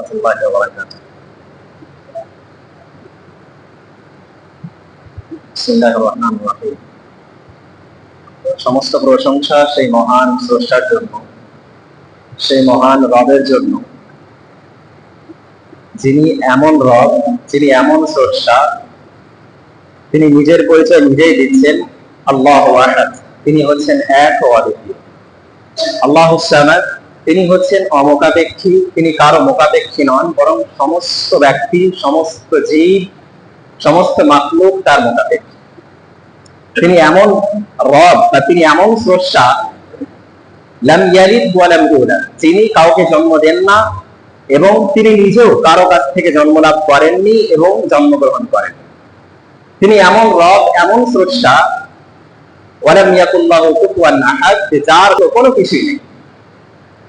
ورحمة الله وبركاته بسم الله الرحمن الرحيم সমস্ত প্রশংসা সেই মহান স্রষ্টার জন্য সেই মহান রবের জন্য যিনি এমন রব যিনি এমন স্রষ্টা তিনি নিজের পরিচয় নিজেই দিচ্ছেন আল্লাহ আহাদ তিনি হচ্ছেন এক ও অদ্বিতীয় আল্লাহ সামাদ তিনি হচ্ছেন অমোকাপেক্ষী, তিনি কারও মোকাপেক্ষী নন, বরং সমস্ত ব্যক্তি, সমস্ত জীব, সমস্ত মাকলুক তার মোকাপেক্ষী তিনি এমন রব বা তিনি এমন স্রষ্টা, লাম ইয়ালিদ ওয়া লাম ইউলাদ কাউকে জন্ম দেন না এবং তিনি নিজেও কারও কাছ থেকে জন্ম লাভ করেননি এবং জন্মগ্রহণ করেন। তিনি এমন রব, এমন স্রষ্টা ওয়ালাম ইয়াকুল্লাহু কুফুয়ান আহাদ, যার কোনো কিছুই নেই।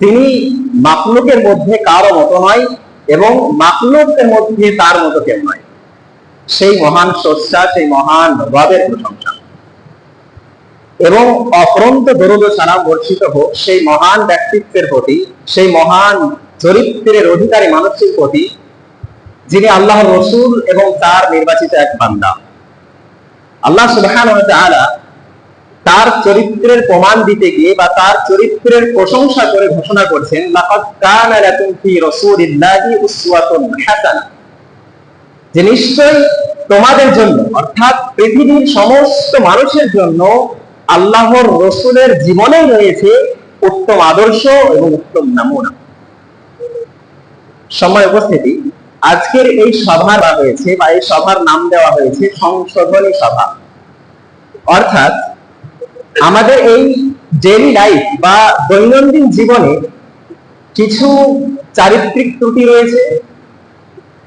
তিনি মাকলুকের মধ্যে কারও মতো নয় এবং মাকলুকের মধ্যে তার মতো কেউ নয়। সেই মহান স্রষ্টা, সেই মহান রবের প্রশংসা। এবং অফরন্ত দরদ সারা বর্ষিত হোক, সেই মহান ব্যক্তিত্বের প্রতি, সেই মহান চরিত্রের অধিকারী মানুষের প্রতি, যিনি আল্লাহ রসুল এবং তার নির্বাচিত এক বান্দা। আল্লাহ সুবহান তার চরিত্রের প্রমাণ দিতে গিয়ে বা তার চরিত্রের প্রশংসা করে ঘোষণা করছেন, লাকাদ কানা লাকুম ফি রাসূলিল্লাহি উসওয়াতুন হাসানাহ যে নিশ্চয়ই তোমাদের জন্য, অর্থাৎ পৃথিবীর সমস্ত মানুষের জন্য আল্লাহর রসুলের জীবনে রয়েছে উত্তম আদর্শ এবং উত্তম নমুনা। সময় উপস্থিতি, আজকের এই সভা হয়েছে বা এই সভার নাম দেওয়া হয়েছে সংশোধনী সভা। অর্থাৎ আমাদের এই ডেলি লাইফ বা দৈনন্দিন জীবনে কিছু চারিত্রিক ত্রুটি রয়েছে,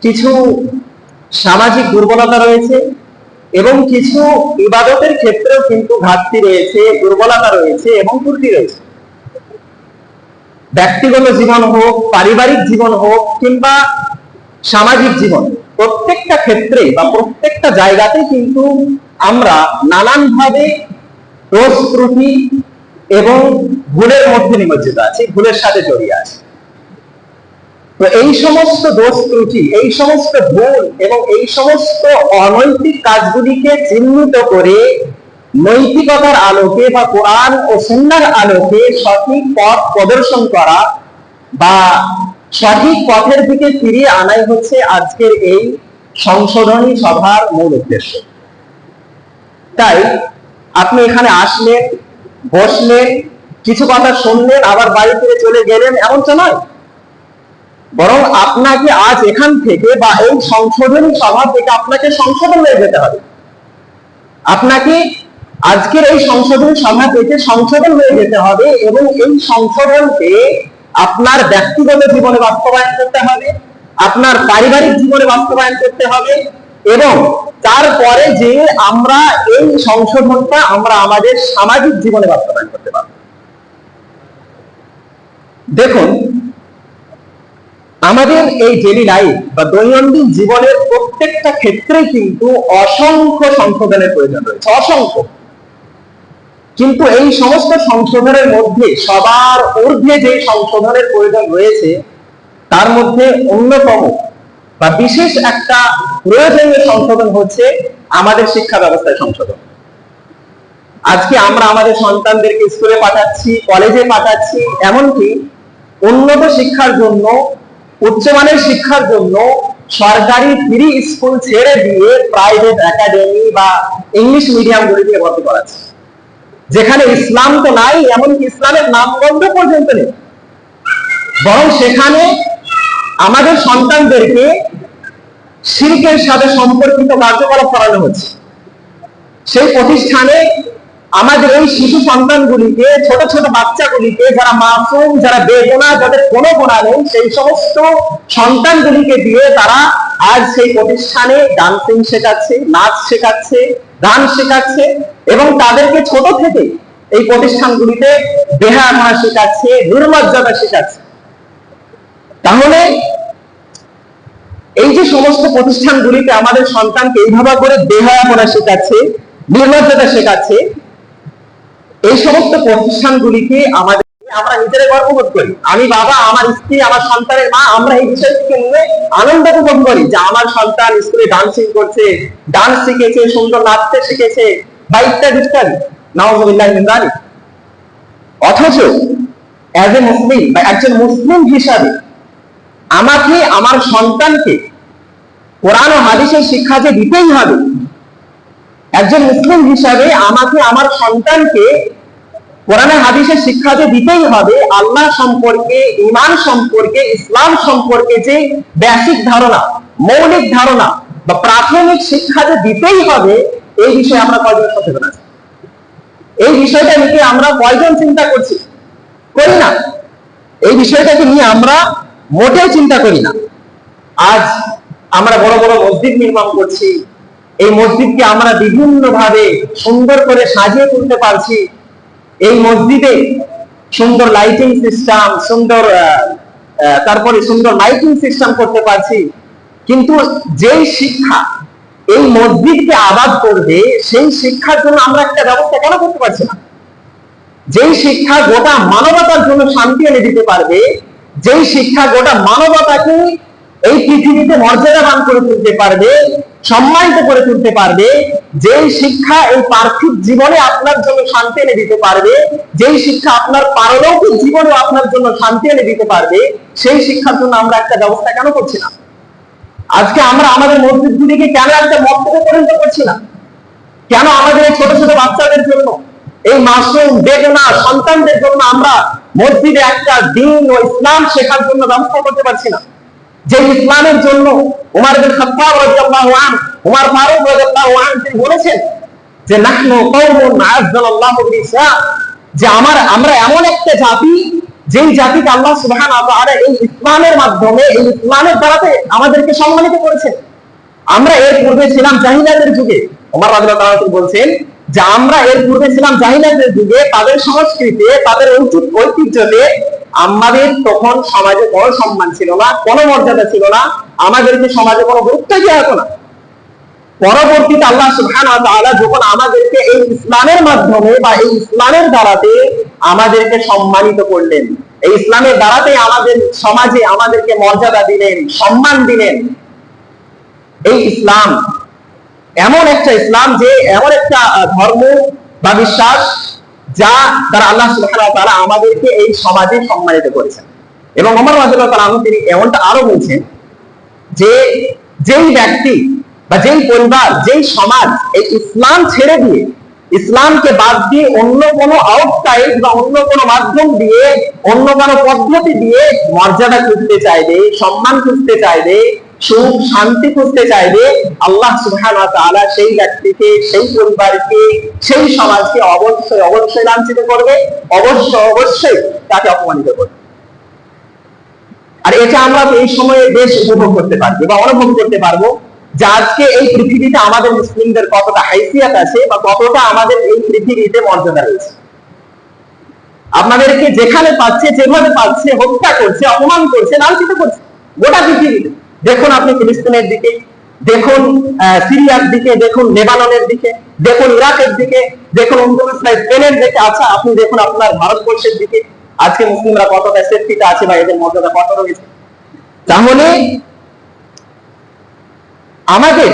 কিছু সামাজিক দুর্বলতা রয়েছে এবং কিছু ইবাদতের ক্ষেত্রেও কিন্তু ঘাটতি রয়েছে, দুর্বলতা রয়েছে এবং ত্রুটি রয়েছে। ব্যক্তিগত জীবন হোক, পারিবারিক জীবন হোক কিংবা সামাজিক জীবন, প্রত্যেকটা ক্ষেত্রে বা প্রত্যেকটা জায়গাতে কিন্তু আমরা নানানভাবে দোষ ত্রুটি এবং ভুলের মধ্যে নিমজ্জিত আছি, ভুলের সাথে জড়িয়ে আছি। তো এই সমস্ত দোষ ত্রুটি, এই সমস্ত ভুল এবং এই সমস্ত অনৈতিক কাজগুলিকে চিহ্নিত করে নৈতিকতার আলোকে বা কোরআন ও সুন্নার আলোকে সঠিক পথ প্রদর্শন করা বা সঠিক পথের দিকে ফিরিয়ে আনাই হচ্ছে আজকের এই সংশোধনী সভার মূল উদ্দেশ্য। তাই আপনি এখানে আসলেন, বসলেন, কিছু কথা শুনলেন, আবার বাড়ি ফিরে চলে গেলেন, এমনটা নয়। বরং আপনাকে আজ এখান থেকে বা এই সংশোধনী সভা থেকে আপনাকে সংশোধন হয়ে যেতে হবে। আপনাকে আজকের এই সংশোধন সভা থেকে সংশোধন হয়ে যেতে হবে এবং এই সংশোধনকে আপনার ব্যক্তিগত জীবনে বাস্তবায়ন করতে হবে, আপনার পারিবারিক জীবনে বাস্তবায়ন করতে হবে এবং তারপরে যে আমরা এই সংশোধনটা আমরা আমাদের সামাজিক জীবনে বাস্তবায়ন করতে পারব। দেখুন, আমাদের এই ডেলি লাইফ বা দৈনন্দিন জীবনের প্রত্যেকটা ক্ষেত্রে কিন্তু অসংখ্য সংশোধনের প্রয়োজন রয়েছে, অসংখ্য। কিন্তু এই সমস্ত সংশোধনের মধ্যে সবার ঊর্ধ্বে যে সংশোধনের প্রয়োজন রয়েছে, তার মধ্যে অন্যতম বা বিশেষ একটা প্রয়োজনীয় সংশোধন হচ্ছে আমাদের শিক্ষা ব্যবস্থায় সংশোধন। আজকে আমরা আমাদের সন্তানদেরকে স্কুলে পাঠাচ্ছি, কলেজে পাঠাচ্ছি, এমনকি উন্নত শিক্ষার জন্য উচ্চমানের শিক্ষার জন্য সরকারি ফ্রি স্কুল ছেড়ে দিয়ে প্রাইভেট একাডেমি বা ইংলিশ মিডিয়াম গুলি দিয়ে ভর্তি করাচ্ছে। যেখানে ইসলাম তো নাই, এমনকি ইসলামের নামগন্ধ পর্যন্ত নেই। বরং সেখানে আমাদের সন্তানদেরকে শিল্পের সাথে সম্পর্কিত কার্যকলাপ করানো হচ্ছে। সেই প্রতিষ্ঠানে আমাদের ওই শিশু সন্তানগুলিকে, ছোট ছোট বাচ্চাগুলিকে, যারা মাসুম, যারা বেগুনা, যাদের কোনো গোনা নেই, সেই সমস্ত সন্তানগুলিকে দিয়ে তারা আজ সেই প্রতিষ্ঠানে ডান্সিং শেখাচ্ছে, নাচ শেখাচ্ছে, গান শেখাচ্ছে এবং তাদেরকে ছোট থেকে এই প্রতিষ্ঠানগুলিতে বেহায়ানা শেখাচ্ছে নির্মর্যাদা শেখাচ্ছে। তাহলে এই যে সমস্ত প্রতিষ্ঠানগুলিতে আমাদের সন্তানকে এইভাবে করে বেহায়াপনা শেখাচ্ছে, নির্লজ্জতা শেখাচ্ছে, এই সমস্ত প্রতিষ্ঠানগুলিকে আমাদের আমরা নিজেরা গর্ববোধ করি। আমি বাবা, আমার স্ত্রী, আমার সন্তানের মা, আমরা এই বিষয়টিকে নিয়ে আনন্দ উপভোগ করি যে আমার সন্তান স্কুলে ডান্সিং করছে ডান্স শিখেছে, সুন্দর নাচতে শিখেছে, বা ইত্যাদি ইত্যাদি। মিন্দারি অথচ অ্যাজ এ মুসলিম বা একজন মুসলিম হিসাবে আমাকে আমার সন্তানকে কোরআন ও হাদিসের শিক্ষা যে দিতেই হবে, একজন মুসলিম হিসাবে আমাকে আমার সন্তানকে কোরআনের হাদিসের শিক্ষা যে দিতেই হবে, আল্লাহ সম্পর্কে ইমান সম্পর্কে, ইসলাম সম্পর্কে যে বেসিক ধারণা, মৌলিক ধারণা বা প্রাথমিক শিক্ষা যে দিতেই হবে, এই বিষয়ে আমরা কয়জন সচেতন আছি? এই বিষয়টা নিয়ে আমরা কয়জন চিন্তা করছি? করি না। এই বিষয়টাকে নিয়ে আমরা মোটেও চিন্তা করি না। আজ আমরা বড় বড় মসজিদ নির্মাণ করছি। এই মসজিদকে আমরা বিভিন্ন ভাবে সুন্দর করে সাজিয়ে তুলতে পারছি। এই মসজিদে সুন্দর লাইটিং সিস্টেম সুন্দর তারপরে সুন্দর লাইটিং সিস্টেম করতে পারছি। কিন্তু যেই শিক্ষা এই মসজিদকে আবাদ করবে, সেই শিক্ষার জন্য আমরা একটা ব্যবস্থা কেন করতে পারছি না? যেই শিক্ষা গোটা মানবতার জন্য শান্তি এনে দিতে পারবে যেই শিক্ষা গোটা মানবতাকে এই পৃথিবীতে মর্যাদাবান করে তুলতে পারবে, সম্মানিত করে তুলতে পারবে, যেই শিক্ষা এই পার্থিব জীবনে আপনার জন্য শান্তি এনে দিতে পারবে, যেই শিক্ষা আপনার পারলৌকিক জীবনে আপনার জন্য শান্তি এনে দিতে পারবে, সেই শিক্ষার জন্য আমরা একটা ব্যবস্থা কেন করছি না? আজকে আমরা আমাদের মসজিদগুলিকে কেন একটা মক্তবে পরিণত করছি না? কেন আমাদের এই ছোট ছোট বাচ্চাদের জন্য, এই মাসুম বেদনা সন্তানদের জন্য আমরা মসজিদে একটা দিন ও ইসলাম শেখার জন্য ব্যবস্থা করতে পারছি না। যে ইসলামের জন্য উমার বিন খাত্তাব রাদিয়াল্লাহু আনহু, উমার ফারুক রাদিয়াল্লাহু আনহু তিনি বলেছেন যে, নাহনু কওমুন ইসলাম যে আমার, আমরা এমন একটা জাতি, যেই জাতিকে আল্লাহ ওয়া তাআলা এই ইসলামের মাধ্যমে, এই ইসলামের দ্বারাতে আমাদেরকে সম্মানিত করেছেন। আমরা এর পূর্বে ছিলাম জাহিলাতের যুগে। রাদিয়াল্লাহু আনহু বলছেন যে আমরা এর পূর্বে ছিলাম জাহিলাতের যুগে তাদের সংস্কৃতি, তাদের ঐতিহ্য- ঐতিহ্যতে আমাদের তখন সমাজে কোনো সম্মান ছিল না, কোনো মর্যাদা ছিল না, আমাদেরকে সমাজে কোনো গুরুত্ব দেওয়া হতো না। পরবর্তীতে আল্লাহ তাআলা যখন আমাদেরকে এই ইসলামের মাধ্যমে বা এই ইসলামের দ্বারাতে আমাদেরকে সম্মানিত করলেন, এই ইসলামের দ্বারাতে আমাদের সমাজে আমাদেরকে মর্যাদা দিলেন, সম্মান দিলেন, এই ইসলাম এমন একটা ইসলাম যে এমন একটা ধর্ম বা বিশ্বাস যা দ্বারা আল্লাহ তাআলা আমাদেরকে এই সমাজে সম্মানিত করেছেন। এবং রাদিয়াল্লাহু তাআলা আনহু তিনি এমনটা আরও বলছেন যে যেই ব্যক্তি বা যেই পরিবার, যেই সমাজ এই ইসলাম ছেড়ে দিয়ে, ইসলামকে বাদ দিয়ে অন্য কোনো আউটসাইড বা অন্য কোনো মাধ্যম দিয়ে, অন্য কোনো পদ্ধতি দিয়ে মর্যাদা খুঁজতে চাইবে, সম্মান খুঁজতে চাইবে সুখ শান্তি খুঁজতে চাইবে, আল্লাহ ওয়া সেই ব্যক্তিকে, সেই পরিবারকে, সেই সমাজকে অবশ্যই অবশ্যই লাঞ্ছিত করবে অবশ্যই অবশ্যই তাকে অপমানিত করবে। আর এটা আমরা এই সময়ে বেশ উপভোগ করতে পারব বা অনুভব করতে পারব যে আজকে এই পৃথিবীতে আমাদের মুসলিমদের কতটা হাইসিয়াত আছে বা কতটা আমাদের এই পৃথিবীতে মর্যাদা রয়েছে। আপনাদেরকে যেখানে পাচ্ছে, যেভাবে পাচ্ছে, হত্যা করছে, অপমান করছে, লাঞ্ছিত করছে, গোটা পৃথিবীতে। দেখুন আপনি ফিলিস্তিনের দিকে, দেখুন সিরিয়ার দিকে, দেখুন লেবাননের দিকে, দেখুন ইরাকের দিকে, দেখুন স্পেনের দিকে আচ্ছা আপনি দেখুন আপনার ভারতবর্ষের দিকে, আজকে মুসলিমরা কতটা সেফটিতে আছে বা এদের মর্যাদা কত রয়েছে। তাহলে, আমাদের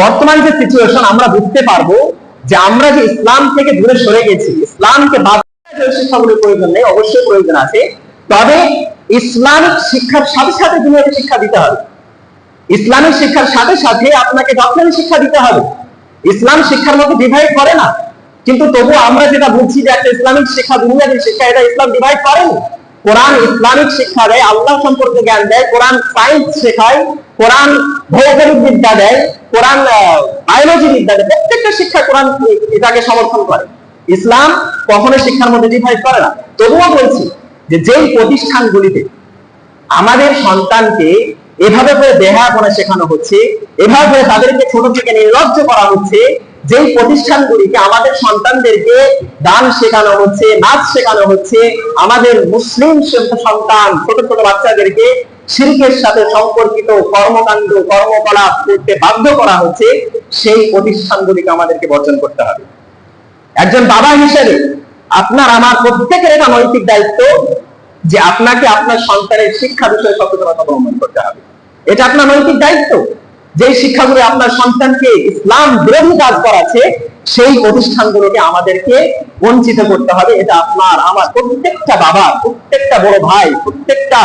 বর্তমান যে সিচুয়েশন আমরা বুঝতে পারব যে আমরা যে ইসলাম থেকে দূরে সরে গেছি, ইসলামকে বাদ শিক্ষাগুলির প্রয়োজন নেই, অবশ্যই প্রয়োজন আছে। তবে ইসলামিক শিক্ষার সাথে সাথে দুনিয়াতে শিক্ষা দিতে হবে। ইসলামিক শিক্ষার সাথে সাথে আপনাকে ডক্টরি শিক্ষা দিতে হবে। ইসলাম শিক্ষার মধ্যে ডিভাইড করে না। কিন্তু তবু আমরা যেটা বুঝছি যে একটা ইসলামিক শিক্ষা, দুনিয়াবী শিক্ষা, এটা ইসলাম ডিভাইড করেনি। কোরআন ইসলামিক শিক্ষা দেয় আল্লাহ সম্পর্কে জ্ঞান দেয়, কোরআন সায়েন্স শেখায়, কোরআন ভৌগোলিক বিদ্যা দেয়, কোরআন বায়োলজি বিদ্যা দেয়, প্রত্যেকটা শিক্ষা কোরআন এটাকে সমর্থন করে। ইসলাম কখনো শিক্ষার মধ্যে ডিভাইড করে না। তবুও বলছি যে যেই প্রতিষ্ঠানগুলিতে আমাদের সন্তানকে এভাবে করে দেহাপনা শেখানো হচ্ছে, এভাবে করে তাদেরকে ছোট থেকে নির্লজ্জ করা হচ্ছে, যেই প্রতিষ্ঠানগুলিকে আমাদের সন্তানদেরকে গান শেখানো হচ্ছে, নাচ শেখানো হচ্ছে, আমাদের মুসলিম সন্তান, ছোট ছোট বাচ্চাদেরকে শিল্পের সাথে সম্পর্কিত কর্মকাণ্ড, কর্মকলাপ করতে বাধ্য করা হচ্ছে, সেই প্রতিষ্ঠানগুলিকে আমাদেরকে বর্জন করতে হবে। একজন বাবা হিসেবে আপনার, আমার প্রত্যেকের এটা নৈতিক দায়িত্ব যে আপনাকে আপনার সন্তানের শিক্ষা বিষয়ে সচেতনতা অবলম্বন করতে হবে। এটা আপনার নৈতিক দায়িত্ব। যে শিক্ষাগুলো আপনার সন্তানকে ইসলাম বিরোধী কাজ করাচ্ছে, সেই প্রতিষ্ঠানগুলোকে আমাদেরকে বঞ্চিত করতে হবে। এটা আপনার, আমার প্রত্যেকটা বাবা প্রত্যেকটা বড় ভাই, প্রত্যেকটা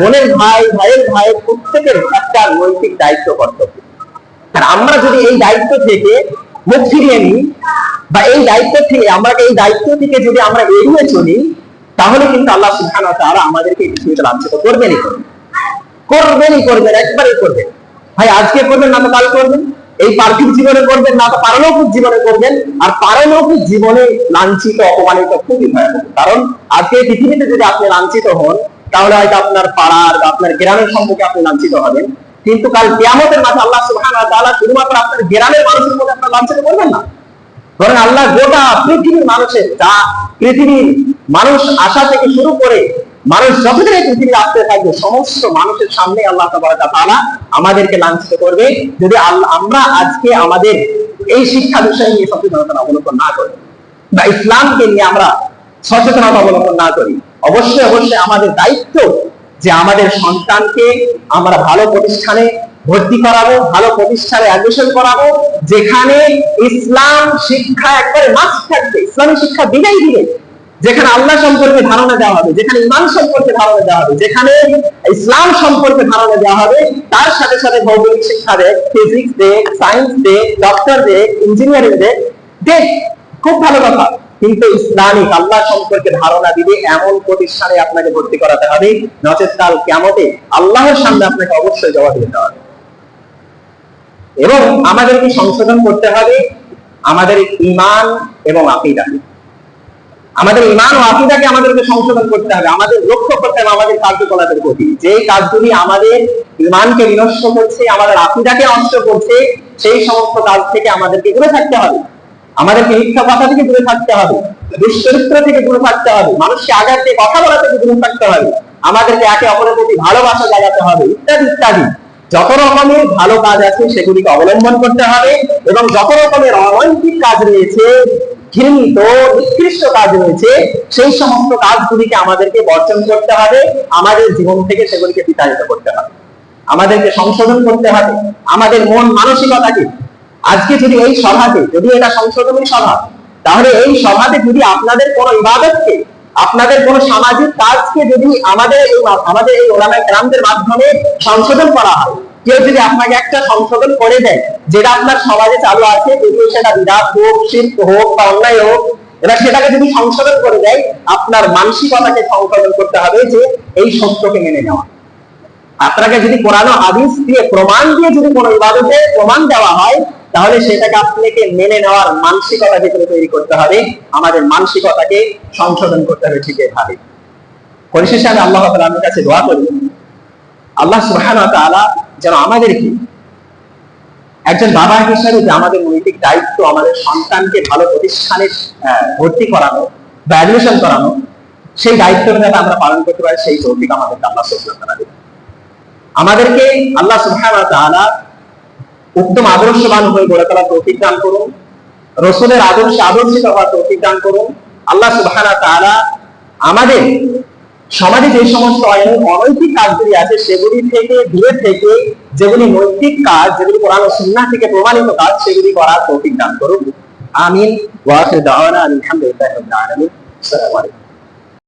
বোনের ভাই, ভাইয়ের ভাই, প্রত্যেকের একটা নৈতিক দায়িত্ব কর্তব্য। আর আমরা যদি এই দায়িত্ব থেকে মুখ ফিরিয়ে নিই বা এই দায়িত্ব থেকে আমরা এই দায়িত্ব থেকে যদি আমরা এড়িয়ে চলি, তাহলে কিন্তু আল্লাহ ওয়া তাআলা আমাদেরকে পৃথিবীতে লাঞ্ছিত করবেনই করবেন করবেনই করবেন, একবারই করবেন। ভাই, আজকে করবেন না তো কাল করবেন? এই পার্থিব জীবনে করবেন না তো পারলৌকিক জীবনে করবেন? আর পারলৌকিক জীবনে লাঞ্ছিত, অপমানিত খুবই ভয়াবহ। কারণ আজকে পৃথিবীতে যদি আপনি লাঞ্ছিত হন, তাহলে হয়তো আপনার পাড়ার বা আপনার গ্রামের সম্পর্কে আপনি লাঞ্ছিত হবেন। কিন্তু কাল কিয়ামতের মাঝে আল্লাহ সুবহানাহু ওয়া তাআলা শুধুমাত্র আপনার গ্রামের মানুষের মধ্যে আপনার লাঞ্ছিত করবেন না। বরং আল্লাহ গোটা পৃথিবীর মানুষের, যা পৃথিবীর মানুষ আসা থেকে শুরু করে মানুষ যতদিন এই পৃথিবীতে আসতে থাকবে, সমস্ত মানুষের সামনে আল্লাহ তাআলা আমাদেরকে লাঞ্ছিত করবে। যদি আমরা আজকে আমাদের এই শিক্ষা বিষয় নিয়ে সচেতনতা অবলম্বন না করি বা ইসলামকে নিয়ে আমরা সচেতনতা অবলম্বন না করি, অবশ্যই অবশ্যই আমাদের দায়িত্ব যে আমাদের সন্তানকে আমরা ভালো প্রতিষ্ঠানে ভর্তি করাবো, ভালো প্রতিষ্ঠানে অ্যাডমিশন করাবো, যেখানে ইসলাম শিক্ষা একবারে মাস্ট থাকবে। ইসলামী শিক্ষা দিলেই দিবে। যেখানে আল্লাহ সম্পর্কে ধারণা দেওয়া হবে, যেখানে ইমান সম্পর্কে ধারণা দেওয়া হবে, যেখানে ইসলাম সম্পর্কে ধারণা দেওয়া হবে, তার সাথে সাথে ভৌগোলিক শিক্ষা দেখ ফিজিক্স দেখ সায়েন্স দেখ ডক্টর দেখ ইঞ্জিনিয়ারিং দেখ দেখ খুব ভালো কথা। কিন্তু ইসলামিক আল্লাহ সম্পর্কে ধারণা দিবে, এমন প্রতিষ্ঠানে আপনাকে ভর্তি করাতে হবে, নচেত কাল কেমতে আল্লাহর সামনে আপনাকে অবশ্যই জবাব দিতে হবে। এবং আমাদেরকে সংশোধন করতে হবে আমাদের ইমান এবং আকিদা। আমাদের ইমান ও আকিদাকে আমাদেরকে সংশোধন করতে হবে, আমাদের লক্ষ্য করতে হবে আমাদের কার্যকলাপের প্রতি। যে কাজগুলি আমাদের ইমানকে বিনষ্ট করছে, আমাদের আকিদাকে নষ্ট করছে, সেই সমস্ত কাজ থেকে আমাদেরকে দূরে থাকতে হবে। আমাদেরকে মিথ্যা কথা থেকে দূরে থাকতে হবে, দুশ্চরিত্র থেকে দূরে থাকতে হবে, মানুষকে আঘাত দিয়ে কথা বলা থেকে দূরে থাকতে হবে, আমাদেরকে একে অপরের প্রতি ভালোবাসা জাগাতে হবে, ইত্যাদি ইত্যাদি। যত রকমের ভালো কাজ আছে সেগুলিকে অবলম্বন করতে হবে এবং যত রকমের অনৈতিক কাজ রয়েছে, ঘৃণিত নিকৃষ্ট কাজ রয়েছে, সেই সমস্ত কাজগুলিকে আমাদেরকে বর্জন করতে হবে, আমাদের জীবন থেকে সেগুলিকে বিতাড়িত করতে হবে। আমাদেরকে সংশোধন করতে হবে, আমাদের মন মানসিকতাকে আজকে যদি এই সভাতে, যদি এটা সংশোধনী সভা, তাহলে এই সভাতে যদি আপনাদের কোন ইবাদতকে, আপনাদের কোন সামাজিক কাজকে যদি আমাদের এই আমাদের এই ওলামাই গ্রামদের মাধ্যমে সংশোধন করা হয়, কেউ যদি আপনাকে একটা সংশোধন করে দেয়, যেটা আপনার সমাজে চালু আছে যদিও সেটা বিরাট হোক, শিল্প হোক বা অন্যায় হোক, এবার সেটাকে যদি সংশোধন করে দেয়, আপনার মানসিকতাকে সংশোধন করতে হবে যে এই সত্যকে মেনে নেওয়া। আপনাকে যদি কোরআন হাদিস দিয়ে প্রমাণ দিয়ে যদি কোনো ইবাদতে প্রমাণ দেওয়া হয়, তাহলে সেটাকে আপনাকে মেনে নেওয়ার মানসিকতা ভিতরে তৈরি করতে হবে, আমাদের মানসিকতাকে সংশোধন করতে হবে, ঠিক এভাবে পরিশেষে আমি আল্লাহ তাআলার কাছে দোয়া করি আল্লাহ সুবহানাহু ওয়া তাআলা যেন আমাদেরকে একজন বাবা হিসেবে যে আমাদের নৈতিক দায়িত্ব, আমাদের সন্তানকে ভালো প্রতিষ্ঠানে ভর্তি করানো বা অ্যাডমিশন করানো, সেই দায়িত্বটা যাতে আমরা পালন করতে পারি, সেই তৌফিক আমাদেরকে আল্লাহ তাআলা দিবেন। আমাদেরকে আল্লাহ উত্তম আদর্শবান হয়ে গড়ে তোলার তৌফিক দান করুন। রসুলের আদর্শে আদর্শিত হওয়ার তৌফিক দান করুন। আল্লাহ সুবহানাহু তাআলা আমাদের সমাজে যে সমস্ত অনৈ- অনৈতিক কাজগুলি আছে, সেগুলি থেকে, দূরে থেকে, যেগুলি নৈতিক কাজ, যেগুলি কোরআন ও সুন্নাহ থেকে প্রমাণিত কাজ, সেগুলি করার তৌফিক দান করুন। আমিন। ওয়া দাওয়ানা আলামিন। আসসালামু আলাইকুম।